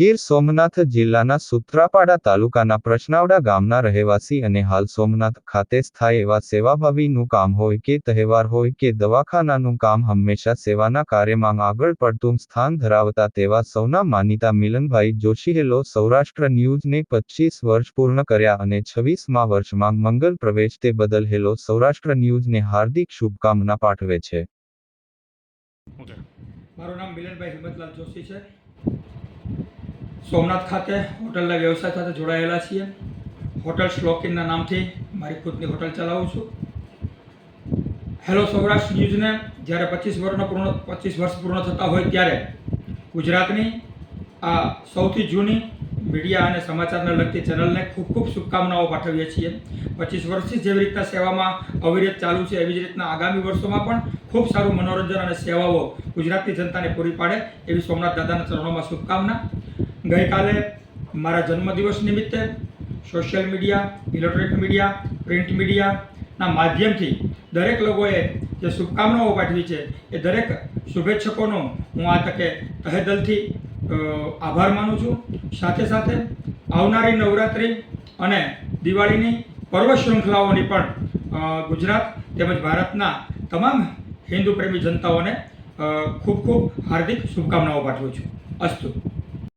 ગીર સોમનાથ જિલ્લાના સુત્રાપાડા તાલુકાના પ્રશ્નાવડા ગામના રહેવાસી અને હાલ સોમનાથ ખાતે સ્થાય એવા સેવાભાવીનું કામ હોય કે તહેવાર હોય કે દવાખાનાનું કામ હંમેશા સેવાના કાર્યમાં આગળ પડતું સ્થાન ધરાવતા તેવા સૌના માનીતા મિલનભાઈ જોશીહેલો સૌરાષ્ટ્ર ન્યૂઝને પચીસ વર્ષ પૂર્ણ કર્યા અને છવ્વીસમા વર્ષમાં મંગલ પ્રવેશ તે બદલ હેલો સૌરાષ્ટ્ર ન્યૂઝને હાર્દિક શુભકામના પાઠવે છે. મારું નામ મિલનભાઈ હિંમતલાલ જોશી છે. સોમનાથ ખાતે હોટલના વ્યવસાય સાથે જોડાયેલા છીએ. હોટલ શ્લોકિનના નામથી મારી ખુદની હોટલ ચલાવું છું. હેલો સૌરાષ્ટ્ર ન્યૂઝને જ્યારે પચીસ વર્ષનો પૂર્ણ પચીસ વર્ષ પૂર્ણ થતા હોય ત્યારે ગુજરાતની આ સૌથી જૂની મીડિયા અને સમાચારને લગતી ચેનલને ખૂબ ખૂબ શુભકામનાઓ પાઠવીએ છીએ. પચીસ વર્ષથી જેવી રીતના સેવામાં અવિરત ચાલુ છે એવી જ રીતના આગામી વર્ષોમાં પણ ખૂબ સારું મનોરંજન અને સેવાઓ ગુજરાતની જનતાને પૂરી પાડે એવી સોમનાથ દાદાના ચરણોમાં શુભકામના. ગઈકાલે મારા જન્મદિવસ નિમિત્તે social media, electronic media, print મીડિયાના માધ્યમથી દરેક લોકોએ જે શુભકામનાઓ પાઠવી છે, એ દરેક શુભેચ્છકોનો હું આ તકે તહે દિલથી આભાર માનું છું. સાથે સાથે આવનારી નવરાત્રિ અને દિવાળીની પર્વ શૃંખલાઓની પણ ગુજરાત તેમજ ભારતના તમામ હિન્દુ પ્રેમી જનતાઓને ખૂબ ખૂબ હાર્દિક શુભકામનાઓ પાઠવું છું. અસ્તુ.